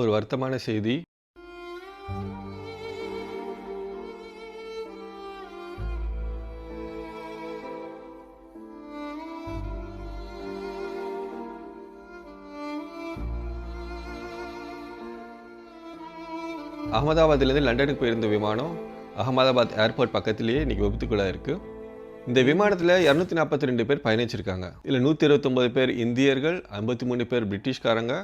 ஒரு வருத்தமான செய்தி. அகமதாபாத்திலேருந்து லண்டனுக்கு போயிருந்த விமானம் அகமதாபாத் ஏர்போர்ட் பக்கத்திலேயே இன்றைக்கி விபத்துக்குள்ளாக இருக்குது இந்த விமானத்தில் இரநூத்தி நாற்பத்தி ரெண்டு பேர் பயணிச்சிருக்காங்க. இதில் நூற்றி இருபத்தொம்பது பேர் இந்தியர்கள் ஐம்பத்தி மூணு பேர் பிரிட்டிஷ்காரங்க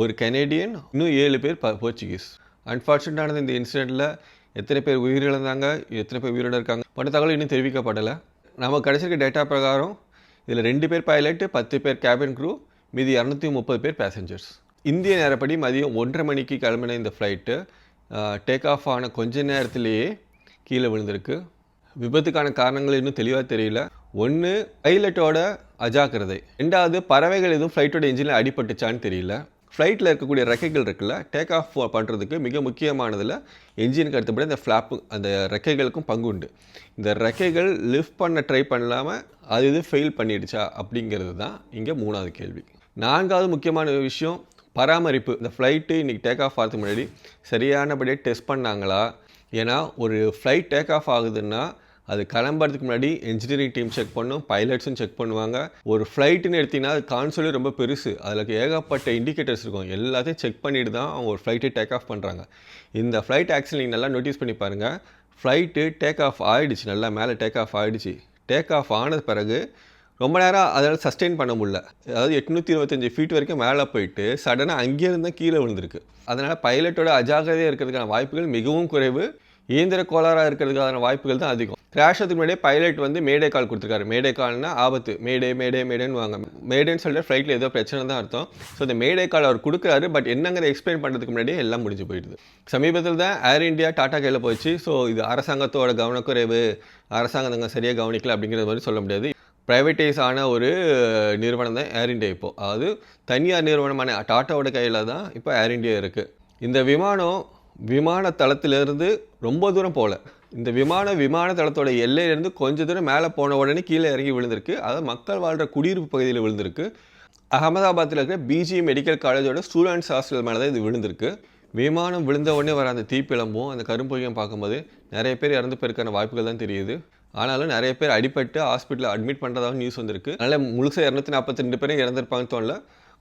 ஒரு கனேடியன் இன்னும் ஏழு பேர் ப போர்ச்சுகீஸ் அன்ஃபார்ச்சுனேட்டான இந்த இன்சிடெண்ட்டில் எத்தனை பேர் உயிரிழந்தாங்க எத்தனை பேர் உயிரோட இருக்காங்க பட்ட தகவல் இன்னும் தெரிவிக்கப்படலை. நம்ம கிடச்சிருக்க டேட்டா பிரகாரம் இதில் ரெண்டு பேர் பைலட்டு பத்து பேர் கேபின் க்ரூ மீதி இரநூத்தி முப்பது பேர் பேசஞ்சர்ஸ் இந்திய நேரப்படி மதியம் ஒன்றரை மணிக்கு கிளம்பின இந்த ஃப்ளைட்டு டேக் ஆஃப் ஆன கொஞ்ச நேரத்திலேயே கீழே விழுந்திருக்கு. விபத்துக்கான காரணங்கள் இன்னும் தெளிவாக தெரியல. ஒன்று பைலட்டோட அஜாக்கிரதை. ரெண்டாவது பறவைகள் எதுவும் ஃப்ளைட்டோட இன்ஜினில் அடிபட்டுச்சான்னு தெரியல. ஃப்ளைட்டில் இருக்கக்கூடிய ரெக்கைகள் இருக்குல்ல டேக் ஆஃப் பண்ணுறதுக்கு மிக முக்கியமானதில் என்ஜினுக்கு அடுத்தபடி அந்த ஃப்ளாப்பு அந்த ரெக்கைகளுக்கும் பங்கு உண்டு. இந்த ரெக்கைகள் லிஃப்ட் பண்ண ட்ரை பண்ணலாமல் அது இது ஃபெயில் பண்ணிடுச்சா அப்படிங்கிறது தான் இங்கே மூணாவது கேள்வி. நான்காவது முக்கியமான விஷயம் பராமரிப்பு. இந்த ஃப்ளைட்டு இன்றைக்கி டேக் ஆஃப் ஆகிறதுக்கு முன்னாடி சரியானபடியாக டெஸ்ட் பண்ணாங்களா? ஏன்னா ஒரு ஃப்ளைட் டேக் ஆஃப் ஆகுதுன்னா அது கிளம்புறதுக்கு முன்னாடி இன்ஜினியரிங் டீம் செக் பண்ணும் பைலட்ஸும் செக் பண்ணுவாங்க. ஒரு ஃப்ளைட்டுன்னு எடுத்தீங்கன்னா அது கான்சோலே ரொம்ப பெருசு. அதில் ஏகப்பட்ட இண்டிகேட்டர்ஸ் இருக்கும். எல்லாத்தையும் செக் பண்ணிட்டு தான் அவங்க ஒரு ஃப்ளைட்டை டேக் ஆஃப் பண்ணுறாங்க இந்த ஃப்ளைட் ஆக்சிடென்ட் நீங்கள் நல்லா நோட்டீஸ் பண்ணி பாருங்கள் ஃப்ளைட்டு டேக் ஆஃப் ஆகிடுச்சு நல்லா மேலே டேக் ஆஃப் ஆகிடுச்சு டேக் ஆஃப் ஆனது பிறகு ரொம்ப நேரம் அதால் சஸ்டெயின் பண்ண முடியல. அதாவது எட்நூற்றி இருபத்தஞ்சி ஃபீட் வரைக்கும் மேலே போயிட்டு சடனாக அங்கேருந்து தான் கீழே விழுந்திருக்கு. அதனால் பைலட்டோட அஜாகிரதையாக இருக்கிறதுக்கான வாய்ப்புகள் மிகவும் குறைவு. இயந்திர கோளாறாக இருக்கிறதுக்கான வாய்ப்புகள் தான் அதிகம். கிராஷ் முன்னாடியே பைலட் வந்து மேடே கால் கொடுத்துருக்காரு. மேடே கால்னா ஆபத்து. மேடே மேடே மேடேன்னு வாங்க. மேடேன்னு சொல்லிட்டு ஃப்ளைட்டில் ஏதோ பிரச்சனை தான் அர்த்தம். ஸோ இந்த மேடே கால் அவர் கொடுக்குறாரு பட் என்னங்கிறத எக்ஸ்பிளைன் பண்ணுறதுக்கு முன்னாடியே எல்லாம் முடிஞ்சு போயிடுது. சமீபத்தில் தான் ஏர் இந்தியா டாடா கையில் போச்சு ஸோ இது அரசாங்கத்தோட கவனக்குறைவு அரசாங்கம் சரியாக கவனிக்கல அப்படிங்கிறது மாதிரி சொல்ல முடியாது. ப்ரைவேட்டைஸ் ஆன ஒரு நிறுவனம் தான் ஏர் இண்டியா இப்போது அதாவது தனியார் நிறுவனமான டாட்டாவோட கையில் தான் இப்போ ஏர் இந்தியா இருக்குது இந்த விமானம் விமான தளத்திலிருந்து ரொம்ப தூரம் போகல. இந்த விமான விமான தளத்தோட எல்லையிலேருந்து கொஞ்சம் தூரம் மேலே போன உடனே கீழே இறங்கி விழுந்திருக்கு. அதாவது மக்கள் வாழ்கிற குடியிருப்பு பகுதியில் விழுந்திருக்கு. அகமதாபாத்தில் இருக்கிற பிஜி மெடிக்கல் காலேஜோட ஸ்டூடெண்ட்ஸ் ஹாஸ்டல் மேலே தான் இது விழுந்திருக்கு. விமானம் விழுந்த உடனே வர அந்த தீப்பிழம்பும் அந்த கரும்பொழியும் பார்க்கும்போது நிறைய பேர் இறந்து போயிருக்கான வாய்ப்புகள் தான் தெரியுது. ஆனாலும் நிறைய பேர் அடிபட்டு ஹாஸ்பிட்டலில் அட்மிட் பண்ணுறதாக நியூஸ் வந்திருக்கு. அதனால் முழுசாக இரநூத்தி நாற்பத்தி ரெண்டு பேரும் இறந்துருப்பாங்கன்னு தோணல.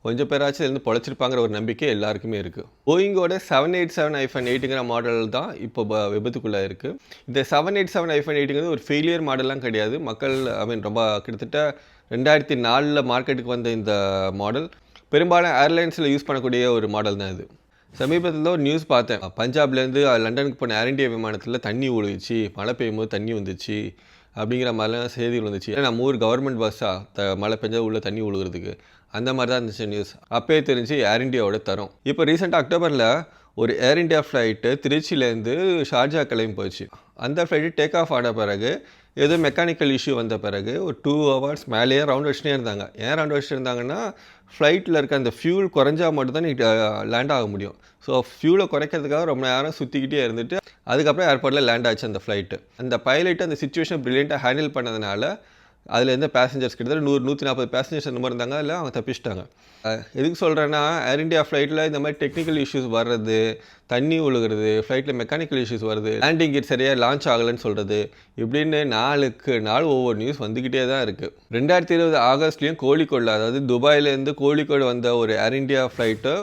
கொஞ்சம் பேராச்சும் இருந்து பொழைச்சிருப்பாங்கிற ஒரு நம்பிக்கை எல்லாருக்குமே இருக்குது போயிங்கோட செவன் எயிட் செவன் ஐஃபன் எயிட்டுங்கிற மாடல் தான் இப்போ விபத்துக்குள்ளே இருக்குது இந்த செவன் எயிட் செவன் ஐஃபன் எயிட்டுங்கிறது ஒரு ஃபெயிலியர் மாடல்லாம் கிடையாது. மக்கள் ஐ மீன் ரொம்ப கிட்டத்தட்ட ரெண்டாயிரத்தி நாலில் மார்க்கெட்டுக்கு வந்த இந்த மாடல் பெரும்பாலும் ஏர்லைன்ஸில் யூஸ் பண்ணக்கூடிய ஒரு மாடல் தான் இது. சமீபத்தில் ஒரு நியூஸ் பார்த்தேன். பஞ்சாப்லேருந்து லண்டனுக்கு போன ஏர் இண்டியா விமானத்தில் தண்ணி ஊழிச்சு மழை பெய்யும் போது தண்ணி வந்துச்சு. அப்படிங்கிற மாதிரிலாம் செய்திகள் வந்துச்சு ஏன்னா நம்ம ஊர் கவர்மெண்ட் பஸ்ஸாக த மழை பெஞ்சா உள்ள தண்ணி ஒழுகுறதுக்கு அந்த மாதிரி தான் இருந்துச்சு நியூஸ் அப்பயே தெரிஞ்சு ஏர் இண்டியாவோட தரம். இப்போ ரீசெண்டாக அக்டோபரில் ஒரு ஏர் இண்டியா ஃப்ளைட்டு திருச்சியிலேருந்து ஷார்ஜா கிளம்பி போச்சு. அந்த ஃப்ளைட்டு டேக் ஆஃப் ஆன பிறகு ஏதோ மெக்கானிக்கல் இஷ்யூ வந்த பிறகு ஒரு டூ ஹவர்ஸ் மேலேயே ரவுண்ட் வச்சுட்டே இருந்தாங்க. ஏன் ரவுண்ட் வச்சுட்டு இருந்தாங்கன்னா ஃப்ளைட்டில் இருக்க அந்த ஃபியூல் குறைஞ்சா மட்டும்தான் நீ லேண்ட் ஆக முடியும். ஸோ ஃபியூலை குறைக்கிறதுக்காக ரொம்ப நேரம் சுற்றிக்கிட்டே இருந்துட்டு அதுக்கப்புறம் ஏர்போர்ட்டில் லேண்ட் ஆச்சு அந்த ஃப்ளைட்டு அந்த பைலட் அந்த சுச்சுவேஷன் ப்ரில்லியண்ட்டாக ஹேண்டில் பண்ணதுனால அதில் இருந்த பேசஞ்சர்ஸ் கிட்டத்தட்ட நூறு நூற்றி நாற்பது பேசஞ்சர்ஸ் அந்த மாதிரி இருந்தாங்க. அதில் அவங்க தப்பிச்சிட்டாங்க. எதுக்கு சொல்கிறேன்னா ஏர் இண்டியா ஃப்ளைட்டில் இந்த மாதிரி டெக்னிக்கல் இஷ்யூஸ் வர்றது தண்ணி ஒழுகிறது ஃப்ளைட்டில் மெக்கானிக்கல் இஷ்யூஸ் வருது லேண்டிங் கிட் சரியாக லான்ச் ஆகலைன்னு சொல்கிறது இப்படின்னு நாளுக்கு நாள் ஒவ்வொரு நியூஸ் வந்துக்கிட்டே தான் இருக்குது ரெண்டாயிரத்தி இருபது ஆகஸ்ட்லேயும் கோழிக்கோடில் அதாவது துபாயிலேருந்து கோழிக்கோடு வந்த ஒரு ஏர் இண்டியா ஃப்ளைட்டு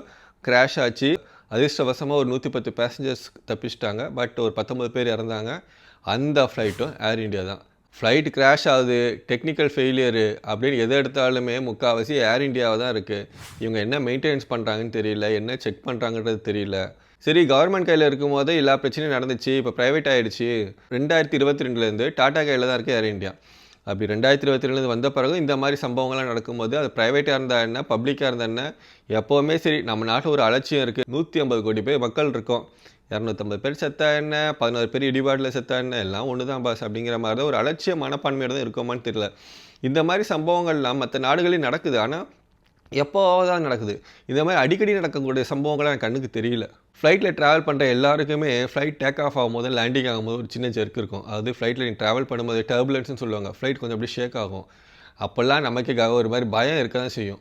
கிராஷ் ஆச்சு. அதிர்ஷ்டவசமாக ஒரு நூற்றி பத்து பேசஞ்சர்ஸ் தப்பிச்சிட்டாங்க. பட் ஒரு பத்தொம்பது பேர் இறந்தாங்க. அந்த ஃப்ளைட்டும் ஏர் இண்டியா தான். ஃப்ளைட் கிராஷ் ஆகுது டெக்னிக்கல் ஃபெயிலியரு அப்படின்னு எதை எடுத்தாலுமே முக்கால்வாசி ஏர் இண்டியாவை தான் இருக்குது இவங்க என்ன மெயின்டெனன்ஸ் பண்ணுறாங்கன்னு தெரியல என்ன செக் பண்ணுறாங்கன்றது தெரியல. சரி கவர்மெண்ட் கையில் இருக்கும் போதே எல்லா பிரச்சனையும் நடந்துச்சு இப்போ ப்ரைவேட் ஆகிடுச்சு ரெண்டாயிரத்தி இருபத்தி ரெண்டுலேருந்து டாடா கையில் தான் இருக்குது ஏர் இந்தியா அப்படி ரெண்டாயிரத்தி இருபத்தி ரெண்டு வந்த பிறகு இந்த மாதிரி சம்பவங்கள்லாம் நடக்கும்போது அது ப்ரைவேட்டாக இருந்தால் என்ன பப்ளிக்காக இருந்தால் என்ன எப்போவுமே சரி நம்ம நாட்டில் ஒரு அலட்சியம் இருக்குது நூற்றி ஐம்பது கோடி பேர் மக்கள் இருக்கோம். இரநூத்தம்பது பேர் செத்தா என்ன பதினோரு பேர் இடிபாட்டில் செத்தா என்ன எல்லாம் ஒன்று தான் பாஸ் அப்படிங்கிற மாதிரி தான் ஒரு அலட்சிய மனப்பான்மையோட தான் இருக்கோமான்னு தெரியல. இந்த மாதிரி சம்பவங்கள்லாம் மற்ற நாடுகளில் நடக்குது. ஆனால் எப்போ தான் நடக்குது? இந்த மாதிரி அடிக்கடி நடக்கக்கூடிய சம்பவங்கள்லாம் எனக்கு கண்ணுக்கு தெரியல. ஃப்ளைட்டில் ட்ராவல் பண்ணுற எல்லாருக்குமே ஃப்ளைட் டேக் ஆஃப் ஆகும்போது லேண்டிங் ஆகும்போது ஒரு சின்ன ஜெர்க் இருக்கும். அதாவது ஃப்ளைட்டில் நீங்கள் ட்ராவல் பண்ணும்போது டர்புலன்ஸ்னு சொல்லுவாங்க. ஃப்ளைட் கொஞ்சம் அப்படியே ஷேக் ஆகும். அப்போல்லாம் நமக்கே ஒரு மாதிரி பயம் இருக்க தான் செய்யும்.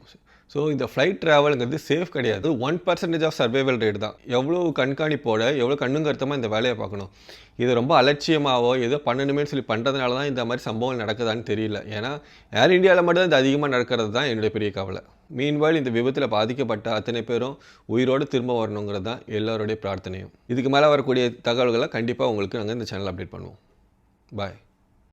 ஸோ இந்த ஃப்ளைட் ட்ராவலுங்கிறது சேஃப் கிடையாது. One percentage of survival rate தான். எவ்வளோ கண்காணிப்போட எவ்வளோ கண்ணுங்கருத்தமாக இந்த வேலையை பார்க்கணும். இது ரொம்ப அலட்சியமாகவோ ஏதோ பண்ணணுமே சொல்லி பண்ணுறதுனால தான் இந்த மாதிரி சம்பவம் நடக்குதான்னு தெரியல. ஏன்னா ஏர் இந்தியாவில் மட்டும் இது அதிகமாக நடக்கிறது தான் என்னுடைய பெரிய கவலை. மீன்வாயில் இந்த விபத்தில் பாதிக்கப்பட்ட அத்தனை பேரும் உயிரோடு திரும்ப வரணுங்கிறது தான் எல்லாருடைய பிரார்த்தனையும். இதுக்கு மேலே வரக்கூடிய தகவல்களை கண்டிப்பாக உங்களுக்கு நாங்கள் இந்த சேனல் அப்டேட் பண்ணுவோம். பாய்